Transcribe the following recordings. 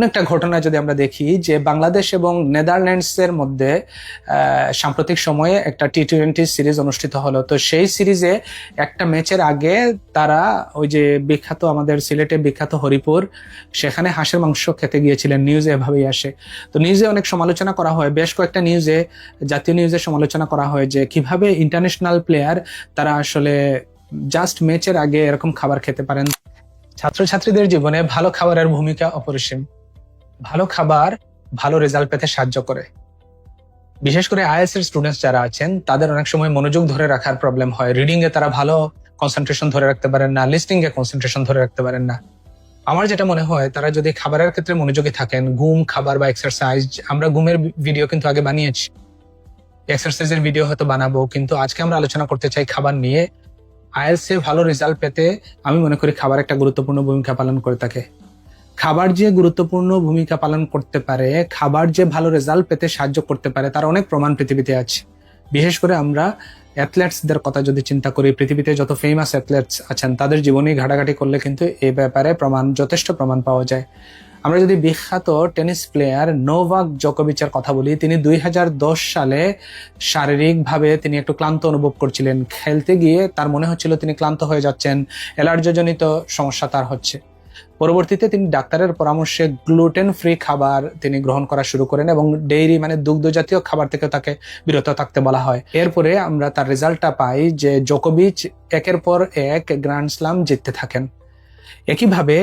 অন্য একটা ঘটনা যদি আমরা দেখি যে বাংলাদেশ এবং নেদারল্যান্ডসের মধ্যে সাম্প্রতিক সময়ে একটা টি টোয়েন্টি সিরিজ অনুষ্ঠিত হলো। তো সেই সিরিজে একটা ম্যাচের আগে তারা ওই যে বিখ্যাত আমাদের সিলেটে বিখ্যাত হরিপুর, সেখানে হাঁসের মাংস খেতে গিয়েছিলেন। নিউজে এভাবেই আসে। তো নিউজে অনেক সমালোচনা করা হয়। বেশ কয়েকটা নিউজে জাতীয় নিউজে সমালোচনা করা হয় যে কীভাবে ইন্টারন্যাশনাল প্লেয়ার তারা আসলে জাস্ট ম্যাচের আগে এরকম খাবার খেতে পারেন। ছাত্রছাত্রীদের জীবনে ভালো খাবারের ভূমিকা অপরিসীম। ভালো খাবার, ভালো রেজাল্ট পেতে সাহায্য করে। বিশেষ করে আইএস এর স্টুডেন্টস যারা আছেন, তাদের অনেক সময় মনোযোগ ধরে রাখার প্রবলেম হয়। রিডিং এ তারা ভালো কনসেন্ট্রেশন ধরে রাখতে পারেন না লিস্টিং এ কনসেন্ট্রেশন ধরে রাখতে পারেন না। আমার যেটা মনে হয়, তারা যদি খাবারের ক্ষেত্রে মনোযোগী থাকেন, ঘুম, খাবার বা এক্সারসাইজ আমরা ঘুমের ভিডিও কিন্তু আগে বানিয়েছি। এক্সারসাইজের ভিডিও হয়তো বানাবো, কিন্তু আজকে আমরা আলোচনা করতে চাই খাবার নিয়ে। আইএলস ভালো রেজাল্ট পেতে আমি মনে করি খাবার একটা গুরুত্বপূর্ণ ভূমিকা পালন করে থাকে। খাবার যে গুরুত্বপূর্ণ ভূমিকা পালন করতে পারে, খাবার যে ভালো রেজাল্ট পেতে সাহায্য করতে পারে, তার অনেক প্রমাণ পৃথিবীতে আছে। বিশেষ করে আমরা অ্যাথলেটসদের কথা যদি চিন্তা করি, পৃথিবীতে যত ফেমাস অ্যাথলেটস আছেন, তাদের জীবনী ঘাটাঘাটি করলে কিন্তু এই ব্যাপারে প্রমাণ, যথেষ্ট প্রমাণ পাওয়া যায়। আমরা যদি বিখ্যাত টেনিস প্লেয়ার নোভাক জোকোভিচের কথা বলি, তিনি দুই হাজার দশ সালে শারীরিকভাবে তিনি একটু ক্লান্ত অনুভব করছিলেন। খেলতে গিয়ে তার মনে হচ্ছিল তিনি ক্লান্ত হয়ে যাচ্ছেন অ্যালার্জিজনিত সমস্যা তার হচ্ছে। পরবর্তীতে তিনি ডাক্তারের পরামর্শে গ্লুটেন ফ্রি খাবার তিনি গ্রহণ করা শুরু করেন এবং ডেইরি মানে দুগ্ধ জাতীয় খাবার থেকে তাকে বিরত থাকতে বলা হয়। এরপরে আমরা তার রেজাল্টটা পাই যে জোকোবিচ একের পর এক গ্র্যান্ড স্লাম জিততে থাকেন। একইভাবে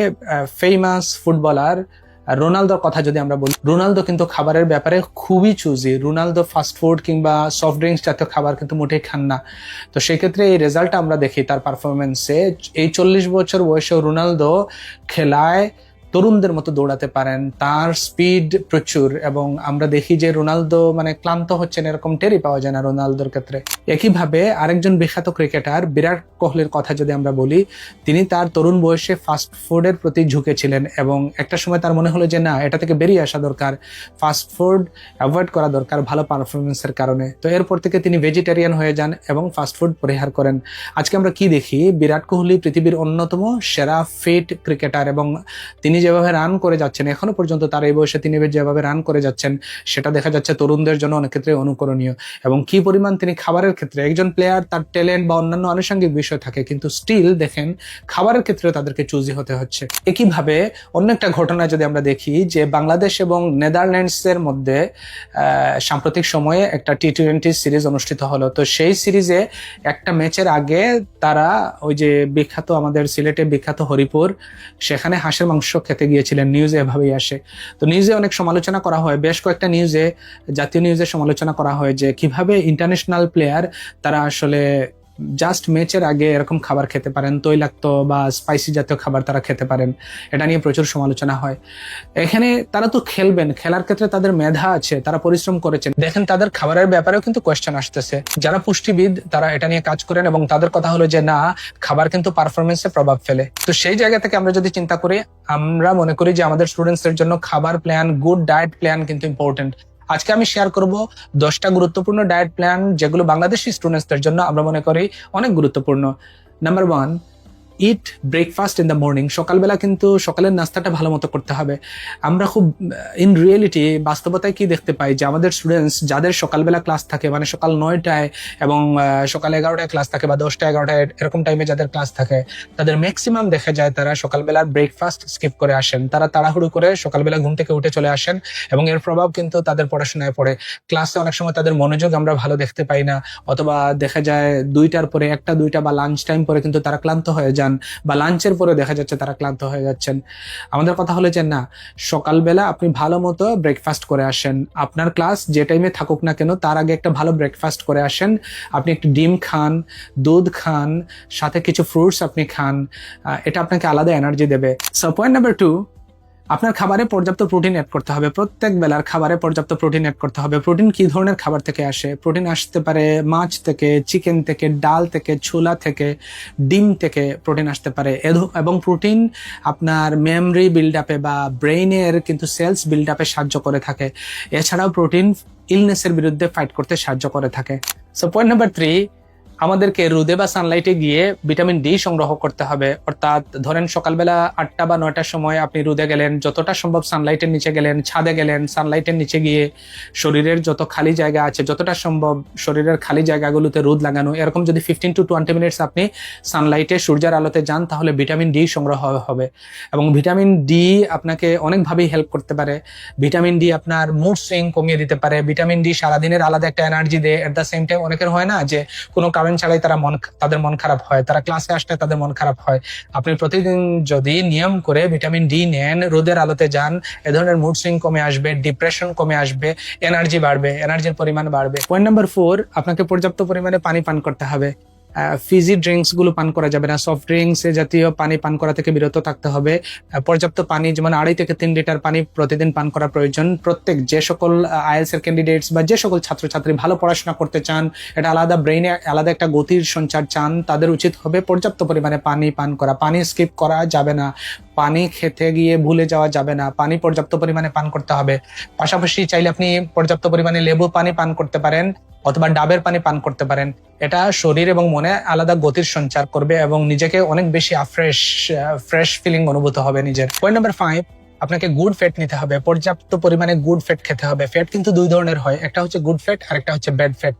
ফেমাস ফুটবলার রোনালদোর কথা যদি আমরা বলি, রোনালদো কিন্তু খাবারের ব্যাপারে খুবই চুজি রোনালদো ফাস্ট ফুড কিংবা সফট ড্রিঙ্কস জাতীয় খাবার কিন্তু মোটেই খান না। তো সেক্ষেত্রে এই রেজাল্টটা আমরা দেখি তার পারফরমেন্সে এই চল্লিশ বছর বয়সে রোনালদো খেলায় তরুণদের মতো দৌড়াতে পারেন। তার স্পিড প্রচুর এবং আমরা দেখি যে রোনালদো মানে ক্লান্ত হচ্ছেন, এরকম টেরি পাওয়া যায় না রোনালদোর ক্ষেত্রে। একইভাবে আরেকজন বিখ্যাত ক্রিকেটার বিরাট কোহলির কথা যদি আমরা বলি, তিনি তার তরুণ বয়সে ফাস্ট ফুডের প্রতি ঝুঁকেছিলেন এবং একটা সময় তার মনে হলো যে, না, এটা থেকে বেরিয়ে আসা দরকার। ফাস্ট ফুড অ্যাভয়েড করা দরকার ভালো পারফরমেন্সের কারণে। তো এরপর থেকে তিনি ভেজিটেরিয়ান হয়ে যান এবং ফাস্ট ফুড পরিহার করেন। আজকে আমরা কি দেখি? বিরাট কোহলি পৃথিবীর অন্যতম সেরা ফিট ক্রিকেটার এবং তিনি যেভাবে রান করে যাচ্ছেন, এখনও পর্যন্ত তার এই বয়সে তিনি যেভাবে রান করে যাচ্ছেন, সেটা দেখা যাচ্ছে তরুণদের জন্য অনেক ক্ষেত্রে অনুকরণীয়। এবং কি পরিমাণ তিনি খাবারের ক্ষেত্রে, একজন প্লেয়ার তার ট্যালেন্ট বা অন্যান্য আনুষঙ্গিক বিষয় থাকে, কিন্তু স্টিল দেখেন, খাবারের ক্ষেত্রে তাদেরকে চুজি হতে হচ্ছে। একইভাবে অন্য একটা ঘটনা যদি আমরা দেখি যে বাংলাদেশ এবং নেদারল্যান্ডসের মধ্যে সাম্প্রতিক সময়ে একটা টি টোয়েন্টি সিরিজ অনুষ্ঠিত হলো। তো সেই সিরিজে একটা ম্যাচের আগে তারা ওই যে বিখ্যাত আমাদের সিলেটে বিখ্যাত হরিপুর, সেখানে হাঁসের মাংস খেতে গিয়েছিলেন নিউজে এভাবেই আসে। তো নিউজে অনেক সমালোচনা করা হয়। বেশ কয়েকটা নিউজে জাতীয় নিউজে সমালোচনা করা হয় যে কীভাবে ইন্টারন্যাশনাল প্লেয়ার তারা আসলে জাস্ট ম্যাচের আগে এরকম খাবার খেতে পারেন, তৈলাক্ত বা স্পাইসি জাতীয় খাবার তারা খেতে পারেন, এটা নিয়ে প্রচুর সমালোচনা হয়। এখানে তারা তো খেলবেন, খেলার ক্ষেত্রে তাদের মেধা আছে, তারা পরিশ্রম করেছেন। দেখেন তাদের খাবারের ব্যাপারেও কিন্তু কোয়েশ্চেন আসতেছে। যারা পুষ্টিবিদ, তারা এটা নিয়ে কাজ করেন এবং তাদের কথা হলো যে, না, খাবার কিন্তু পারফরমেন্সে প্রভাব ফেলে। তো সেই জায়গা থেকে আমরা যদি চিন্তা করি, আমরা মনে করি যে, আমাদের স্টুডেন্টসদের জন্য খাবার প্ল্যান গুড ডায়েট প্ল্যান কিন্তু ইম্পর্টেন্ট আজকে আমি শেয়ার করব দশটা গুরুত্বপূর্ণ ডায়েট প্ল্যান যেগুলো বাংলাদেশি স্টুডেন্টসদের জন্য আমরা মনে করি অনেক গুরুত্বপূর্ণ। Number one eat breakfast in the morning সকালবেলা কিন্তু সকালের নাস্তাটা ভালো মতো করতে হবে। আমরা খুব ইন রিয়েলিটি বাস্তবতায় কি দেখতে পাই যে আমাদের স্টুডেন্টস যাদের সকালবেলা ক্লাস থাকে মানে সকাল নয়টায় এবং সকাল এগারোটায় ক্লাস থাকে বা দশটা এগারোটায়, এরকম টাইমে যাদের ক্লাস থাকে, তাদের ম্যাক্সিমাম দেখা যায় তারা সকালবেলার ব্রেকফাস্ট স্কিপ করে আসেন। তারা তাড়াহুড়ো করে সকালবেলা ঘুম থেকে উঠে চলে আসেন এবং এর প্রভাব কিন্তু তাদের পড়াশোনায় পড়ে। ক্লাসে অনেক সময় তাদের মনোযোগ আমরা ভালো দেখতে পাই না, অথবা দেখা যায় দুইটার পরে, একটা, দুইটা বা লাঞ্চ টাইম পরে কিন্তু তারা ক্লান্ত হয়ে যান বা লাঞ্চের পরে দেখা যাচ্ছে তারা ক্লান্ত হয়ে যাচ্ছেন। আমাদের কথা হলো যে না, সকালবেলা আপনি ভালো মতো ব্রেকফাস্ট করে আসেন। আপনার ক্লাস যে টাইমে থাকুক না কেন, তার আগে একটা ভালো ব্রেকফাস্ট করে আসেন। আপনি একটু ডিম খান, দুধ খান, সাথে কিছু ফ্রুটস আপনি খান এটা আপনাকে আলাদা এনার্জি দেবে। সো পয়েন্ট নাম্বার টু আপনার খাবারে পর্যাপ্ত প্রোটিন অ্যাড করতে হবে। প্রত্যেক বেলার খাবারে পর্যাপ্ত প্রোটিন অ্যাড করতে হবে। প্রোটিন কি ধরনের খাবার থেকে আসে? প্রোটিন আসতে পারে মাছ থেকে চিকেন থেকে, ডাল থেকে, ছোলা থেকে, ডিম থেকে প্রোটিন আসতে পারে। এবং প্রোটিন আপনার মেমরি বিল্ড আপে বা ব্রেইনের কিন্তু সেলস বিল্ড আপে সাহায্য করে থাকে। এছাড়াও প্রোটিন ইলনেসের বিরুদ্ধে ফাইট করতে সাহায্য করে থাকে। সো পয়েন্ট নাম্বার থ্রি আমাদেরকে রোদে বা সানলাইটে গিয়ে ভিটামিন ডি সংগ্রহ করতে হবে। অর্থাৎ ধরেন সকালবেলা আটটা বা নয়টার সময় আপনি রোদে গেলেন, যতটা সম্ভব সানলাইটের নিচে গেলেন, ছাদে গেলেন সানলাইটের নিচে গিয়ে শরীরের যত খালি জায়গা আছে, যতটা সম্ভব শরীরের খালি জায়গাগুলোতে রোদ লাগানো, এরকম যদি ফিফটিন টু টোয়েন্টি মিনিটস আপনি সানলাইটে সূর্যের আলোতে যান, তাহলে ভিটামিন ডি সংগ্রহ হবে। এবং ভিটামিন ডি আপনাকে অনেকভাবেই হেল্প করতে পারে। ভিটামিন ডি আপনার মুড সুইং কমিয়ে দিতে পারে। ভিটামিন ডি সারাদিনের আলাদা একটা এনার্জি দেয়। এট দ্য সেম টাইম অনেকের হয় না যে কোনো কারণ ছাড়াই তারা মন তাদের মন খারাপ হয়। তারা ক্লাসে আসলে তাদের মন খারাপ হয়। আপনি প্রতিদিন যদি নিয়ম করে ভিটামিন ডি নেন, রোদের আলোতে যান, এ ধরনের মুড সুইং কমে আসবে ডিপ্রেশন কমে আসবে এনার্জি বাড়বে এনার্জির পরিমাণ বাড়বে। পয়েন্ট নাম্বার ফোর আপনাকে পর্যাপ্ত পরিমাণে পানি পান করতে হবে। ফিজি ড্রিঙ্কসগুলো পান করা যাবে না। সফট ড্রিঙ্কস জাতীয় পানি পান করা থেকে বিরত থাকতে হবে। পর্যাপ্ত পানি, যেমন আড়াই থেকে তিন লিটার পানি প্রতিদিন পান করা প্রয়োজন। প্রত্যেক যে সকল আইএলস এর ক্যান্ডিডেটস বা যে সকল ছাত্রছাত্রী ভালো পড়াশোনা করতে চান, এটা আলাদা ব্রেইনে আলাদা একটা গতির সঞ্চার চান, তাদের উচিত হবে পর্যাপ্ত পরিমাণে পানি পান করা। পানি স্কিপ করা যাবে না। পানি খেতে গিয়ে ভুলে যাওয়া যাবে না। পানি পর্যাপ্ত পরিমাণে পান করতে হবে। পাশাপাশি চাইলে আপনি পর্যাপ্ত পরিমাণে লেবু পানি পান করতে পারেন। অথবা ডাবের পানি পান করতে পারেন। এটা শরীর এবং মনে আলাদা গতির সঞ্চার করবে এবং নিজেকে অনেক বেশি ফ্রেশ ফ্রেশ ফিলিং অনুভূত হবে নিজের। পয়েন্ট নাম্বার ফাইভ আপনাকে গুড ফ্যাট নিতে হবে। পর্যাপ্ত পরিমাণে গুড ফ্যাট খেতে হবে। ফ্যাট কিন্তু দুই ধরনের হয়। একটা হচ্ছে গুড ফ্যাট আর একটা হচ্ছে ব্যাড ফ্যাট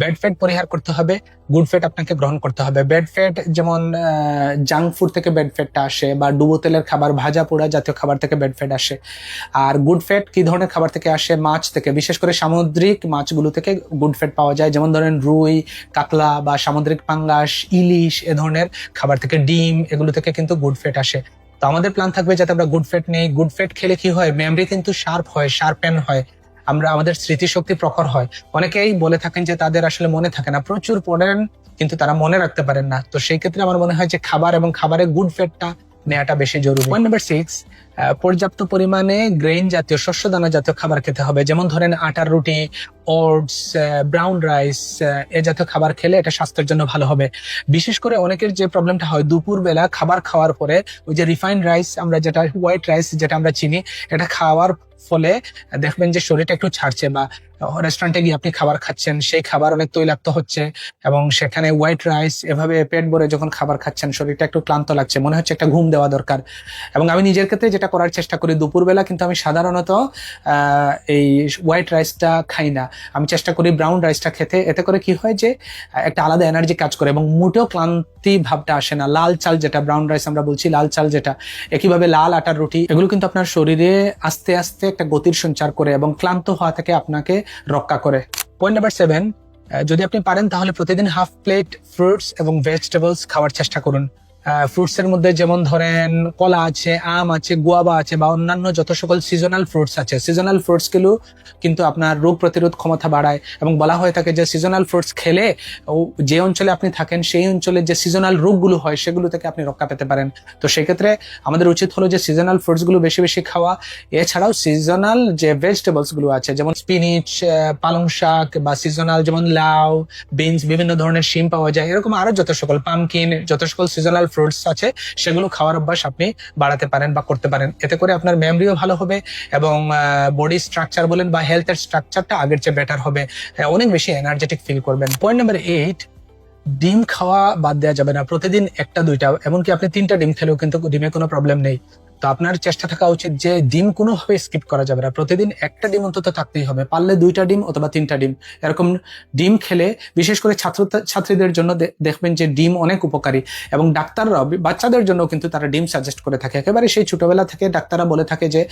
ব্যাড ফ্যাট পরিহার করতে হবে গুড ফ্যাট আপনাকে গ্রহণ করতে হবে। ব্যাড ফ্যাট যেমন জাঙ্ক ফুড থেকে ব্যাড ফ্যাটটা আসে বা ডুবো তেলের খাবার, ভাজা পোড়া জাতীয় খাবার থেকে ব্যাড ফ্যাট আসে। আর গুড ফ্যাট কি ধরনের খাবার থেকে আসে? মাছ থেকে। বিশেষ করে সামুদ্রিক মাছগুলো থেকে গুড ফ্যাট পাওয়া যায়। যেমন ধরেন রুই, কাতলা বা সামুদ্রিক পাঙ্গাস, ইলিশ এ ধরনের খাবার থেকে ডিম, এগুলো থেকে কিন্তু গুড ফ্যাট আসে। তো আমাদের প্ল্যান থাকবে যাতে আমরা গুড ফ্যাট নেই। গুড ফ্যাট খেলে কি হয়? মেমরি কিন্তু শার্প হয় শার্পেন হয়। আমরা আমাদের স্মৃতিশক্তি প্রখর হয়। অনেকেই বলে থাকেন যে তাদের আসলে মনে থাকে না। প্রচুর পড়েন, কিন্তু তারা মনে রাখতে পারেন না। তো সেই ক্ষেত্রে আমার মনে হয় যে খাবার এবং খাবারের গুড ফ্যাটটা নেওয়াটা বেশি জরুরি। পয়েন্ট নাম্বার সিক্স পর্যাপ্ত পরিমাণে গ্রেন জাতীয় শস্য দানা জাতীয় খাবার খেতে হবে। যেমন ধরেন আটার রুটি ওটস ব্রাউন রাইস এ জাতীয় খাবার খেলে এটা স্বাস্থ্যের জন্য ভালো হবে। বিশেষ করে অনেকের যে প্রবলেমটা হয় দুপুর বেলা খাবার খাওয়ার পরে ওই যে রিফাইন্ড রাইস আমরা যেটা হোয়াইট রাইস যেটা আমরা চিনি, এটা খাওয়ার ফলে দেখবেন যে শরীরটা একটু ছাড়ছে বা রেস্টুরেন্টে গিয়ে আপনি খাবার খাচ্ছেন, সেই খাবার অনেক তৈলাক্ত হচ্ছে এবং সেখানে হোয়াইট রাইস এভাবে পেট ভরে যখন খাবার খাচ্ছেন, শরীরটা একটু ক্লান্ত লাগছে, মনে হচ্ছে একটা ঘুম দেওয়া দরকার। এবং আমি নিজের ক্ষেত্রে যেটা করার চেষ্টা করি দুপুরবেলা, কিন্তু আমি সাধারণত এই হোয়াইট রাইসটা খাই না। আমি চেষ্টা করি ব্রাউন রাইসটা খেতে। এতে করে কি হয় যে, একটা আলাদা এনার্জি কাজ করে এবং মোটেও ক্লান্তি ভাবটা আসে না। লাল চাল যেটা ব্রাউন রাইস আমরা বলছি, লাল চাল যেটা, একইভাবে লাল আটার রুটি, এগুলো কিন্তু আপনার শরীরে আস্তে আস্তে একটা গতির সঞ্চার করে এবং ক্লান্ত হওয়া থেকে আপনাকে রক্ষা করে। পয়েন্ট নাম্বার সেভেন যদি আপনি পারেন তাহলে প্রতিদিন হাফ প্লেট ফ্রুটস এবং ভেজিটেবলস খাওয়ার চেষ্টা করুন। ফ্রুটস এর মধ্যে যেমন ধরেন কলা আছে, আম আছে, গুয়াবা আছে বা অন্যান্য যত সকল সিজনাল ফ্রুটস আছে সিজনাল ফ্রুটসগুলো কিন্তু আপনার রোগ প্রতিরোধ ক্ষমতা বাড়ায় এবং বলা হয়ে থাকে যে সিজনাল ফ্রুটস খেলে যে অঞ্চলে আপনি থাকেন সেই অঞ্চলে যে সিজনাল রোগগুলো হয় সেগুলো থেকে আপনি রক্ষা পেতে পারেন। তো সেক্ষেত্রে আমাদের উচিত হলো যে সিজনাল ফ্রুটসগুলো বেশি বেশি খাওয়া। এছাড়াও সিজনাল যে ভেজিটেবলসগুলো আছে, যেমন স্পিনিচ পালং শাক বা সিজনাল যেমন লাউ বিনস বিভিন্ন ধরনের শিম পাওয়া যায়, এরকম আরও যত সকল পামকিন যত সকল সিজনাল ফ্রুটস আছে সেগুলো খাওয়ার অভ্যাস আপনি বাড়াতে পারেন বা করতে পারেন। এতে করে আপনার মেমরিও ভালো হবে এবং বডি স্ট্রাকচার বলেন বা হেলথের স্ট্রাকচারটা আগের চেয়ে বেটার হবে। আহ, অনেক বেশি এনার্জেটিক ফিল করবেন। পয়েন্ট নাম্বার এইট ডিম খাওয়া বাদ দেওয়া যাবে না। প্রতিদিন একটা দুইটা এমনকি আপনি তিনটা ডিম খেলেও কিন্তু ডিমে কোনো প্রবলেম নেই। তো আপনার চেষ্টা থাকা উচিত যে ডিম কোনোভাবে স্কিপ করা যাবে না। প্রতিদিন একটা ডিম অন্তত থাকতেই হবে। পারলে দুইটা ডিম অথবা তিনটা ডিম। এরকম ডিম খেলে বিশেষ করে ছাত্র, ছাত্রীদের জন্য দেখবেন যে ডিম অনেক উপকারী এবং ডাক্তাররা বি- বাচ্চাদের জন্য কিন্তু তারা ডিম সাজেস্ট করে থাকে। একেবারে সেই ছোটবেলা থেকে ডাক্তাররা বলে থাকে যে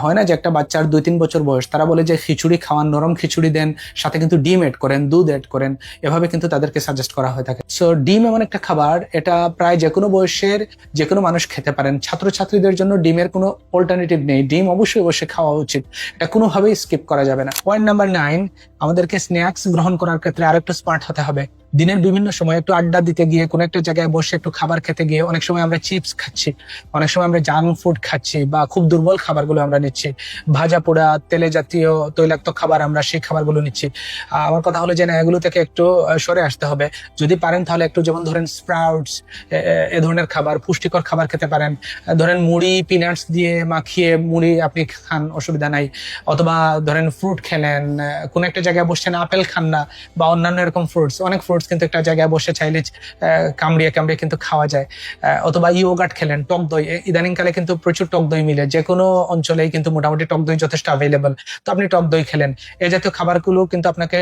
হয় না যে একটা বাচ্চার দুই তিন বছর বয়স, তারা বলে যে খিচুড়ি খাওয়ান, নরম খিচুড়ি দেন, সাথে কিন্তু ডিম এড করেন, দুধ এড করেন, এভাবে কিন্তু তাদেরকে সাজেস্ট করা হয়ে থাকে। সো ডিম এমন একটা খাবার, এটা প্রায় যে কোনো বয়সের যে কোনো মানুষ খেতে পারেন। ছাত্রছাত্রীদের জন্য ডিমের কোনো অল্টারনেটিভ নেই। ডিম অবশ্যই অবশ্যই খাওয়া উচিত। এটা কোনোভাবেই স্কিপ করা যাবে না। পয়েন্ট নাম্বার নাইন আমাদেরকে স্ন্যাক্স গ্রহণ করার ক্ষেত্রে আরেকটু স্মার্ট হতে হবে। দিনের বিভিন্ন সময় একটু আড্ডা দিতে গিয়ে কোনো একটা জায়গায় বসে একটু খাবার খেতে গিয়ে অনেক সময় আমরা চিপস খাচ্ছি, অনেক সময় আমরা জাঙ্ক ফুড খাচ্ছি বা খুব দুর্বল খাবারগুলো আমরা নিচ্ছি। ভাজা পোড়া, তেলে জাতীয় তৈলাক্ত খাবার আমরা সেই খাবারগুলো নিচ্ছি। আমার কথা হলো যে না, এগুলো থেকে একটু সরে আসতে হবে। যদি পারেন তাহলে একটু যেমন ধরেন স্প্রাউটস এ ধরনের খাবার, পুষ্টিকর খাবার খেতে পারেন। ধরেন মুড়ি পিনাটস দিয়ে মাখিয়ে মুড়ি আপনি খান, অসুবিধা নাই। অথবা ধরেন ফ্রুট খেলেন কোনো একটা জায়গায় বসছেন, আপেল খান না বা অন্যান্য এরকম ফ্রুটস অনেক ফ্রুটস ফ্রুটস কিন্তু একটা জায়গায় বসে চাইলে কামড়িয়া কামড়িয়ে কিন্তু খাওয়া যায়। অথবা ইয়োগাট খেলেন, টক দই ইদানিংকালে কিন্তু প্রচুর টক দই মিলে। যে কোনো অঞ্চলেই কিন্তু মোটামুটি টক দই যথেষ্ট অ্যাভেলেবল তো আপনি টক দই খেলেন। এই জাতীয় খাবারগুলো কিন্তু আপনাকে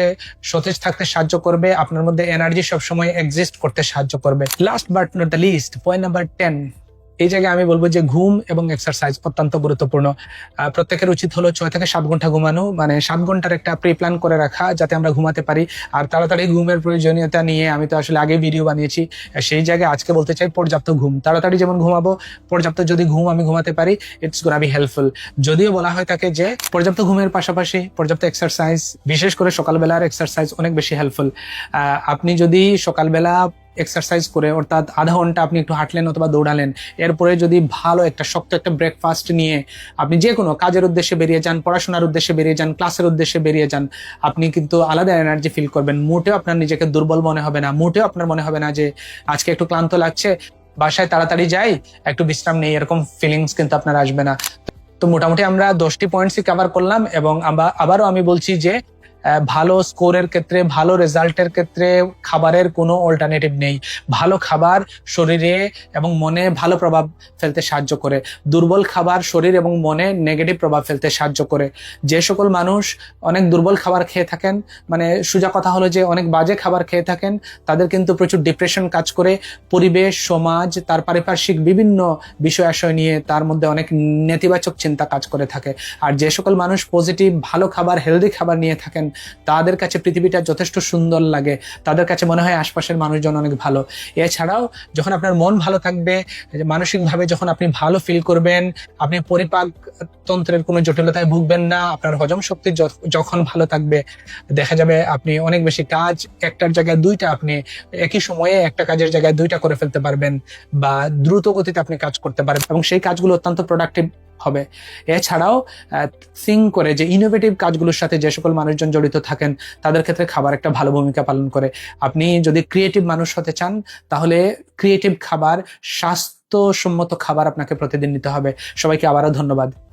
সতেজ থাকতে সাহায্য করবে, আপনার মধ্যে এনার্জি সবসময় এক্সিস্ট করতে সাহায্য করবে। Last but not the least point number ten এই জায়গায় আমি বলব যে ঘুম এবং এক্সারসাইজ অত্যন্ত গুরুত্বপূর্ণ। প্রত্যেকের উচিত হলো ছয় থেকে সাত ঘণ্টা ঘুমানো মানে সাত ঘণ্টার একটা প্রি প্ল্যান করে রাখা যাতে আমরা ঘুমাতে পারি। আর তাড়াতাড়ি ঘুমের প্রয়োজনীয়তা নিয়ে আমি তো আসলে আগে ভিডিও বানিয়েছি সেই জায়গায় আজকে বলতে চাই পর্যাপ্ত ঘুম। তাড়াতাড়ি যেমন ঘুমাবো, পর্যাপ্ত যদি ঘুম আমি ঘুমাতে পারি ইটস গোনা বি হেল্পফুল যদিও বলা হয় থাকে যে পর্যাপ্ত ঘুমের পাশাপাশি পর্যাপ্ত এক্সারসাইজ বিশেষ করে সকালবেলার এক্সারসাইজ অনেক বেশি হেল্পফুল আপনি যদি সকালবেলা এক্সারসাইজ করে অর্থাৎ আধা ঘণ্টা আপনি একটু হাঁটলেন অথবা দৌড়ালেন, এরপরে যদি ভালো একটা শক্ত একটা ব্রেকফাস্ট নিয়ে আপনি যে কোনো কাজের উদ্দেশ্যে বেরিয়ে যান, পড়াশোনার উদ্দেশ্যে বেরিয়ে যান ক্লাসের উদ্দেশ্যে বেরিয়ে যান, আপনি কিন্তু আলাদা এনার্জি ফিল করবেন। মোটেও আপনার নিজেকে দুর্বল মনে হবে না, মোটেও আপনার মনে হবে না যে আজকে একটু ক্লান্ত লাগছে, বাসায় তাড়াতাড়ি যাই, একটু বিশ্রাম নেই, এরকম ফিলিংস কিন্তু আপনার আসবে না। তো মোটামুটি আমরা দশটি পয়েন্টসই কভার করলাম এবং আবা- আবারও আমি বলছি যে ভালো স্কোরের ক্ষেত্রে, ভালো রেজাল্টের ক্ষেত্রে খাবারের কোনো অল্টারনেটিভ নেই। ভালো খাবার শরীরে এবং মনে ভালো প্রভাব ফেলতে সাহায্য করে। দুর্বল খাবার শরীর এবং মনে নেগেটিভ প্রভাব ফেলতে সাহায্য করে। যে সকল মানুষ অনেক দুর্বল খাবার খেয়ে থাকেন মানে সোজা কথা হলো যে অনেক বাজে খাবার খেয়ে থাকেন, তাদের কিন্তু প্রচুর ডিপ্রেশন কাজ করে। পরিবেশ, সমাজ, তার পারিপার্শ্বিক বিভিন্ন বিষয় আশয় নিয়ে তার মধ্যে অনেক নেতিবাচক চিন্তা কাজ করে থাকে। আর যে সকল মানুষ পজিটিভ ভালো খাবার হেলদি খাবার নিয়ে থাকেন তাদের কাছে পৃথিবীটা যথেষ্ট সুন্দর লাগে। তাদের কাছে মনে হয় আশপাশের মানুষজন অনেক ভালো। এছাড়াও যখন আপনার মন ভালো থাকবে মানসিকভাবে যখন আপনি ভালো ফিল করবেন, আপনি পরিপাক তন্ত্রের কোনো জটিলতায় ভুগবেন না, আপনার হজম শক্তি যখন ভালো থাকবে, দেখা যাবে আপনি অনেক বেশি কাজ একটার জায়গায় দুইটা আপনি একই সময়ে একটা কাজের জায়গায় দুইটা করে ফেলতে পারবেন বা দ্রুত গতিতে আপনি কাজ করতে পারবেন এবং সেই কাজগুলো অত্যন্ত প্রোডাক্টিভ হবে। এছাড়াও সিং করে যে ইনোভেটিভ কাজগুলোর সাথে যে সকল মানুষজন জড়িত থাকেন, তাদের ক্ষেত্রে খাবার একটা ভালো ভূমিকা পালন করে। আপনি যদি ক্রিয়েটিভ মানুষ হতে চান, তাহলে ক্রিয়েটিভ খাবার স্বাস্থ্যসম্মত খাবার আপনাকে প্রতিদিন নিতে হবে। সবাইকে আবারও ধন্যবাদ।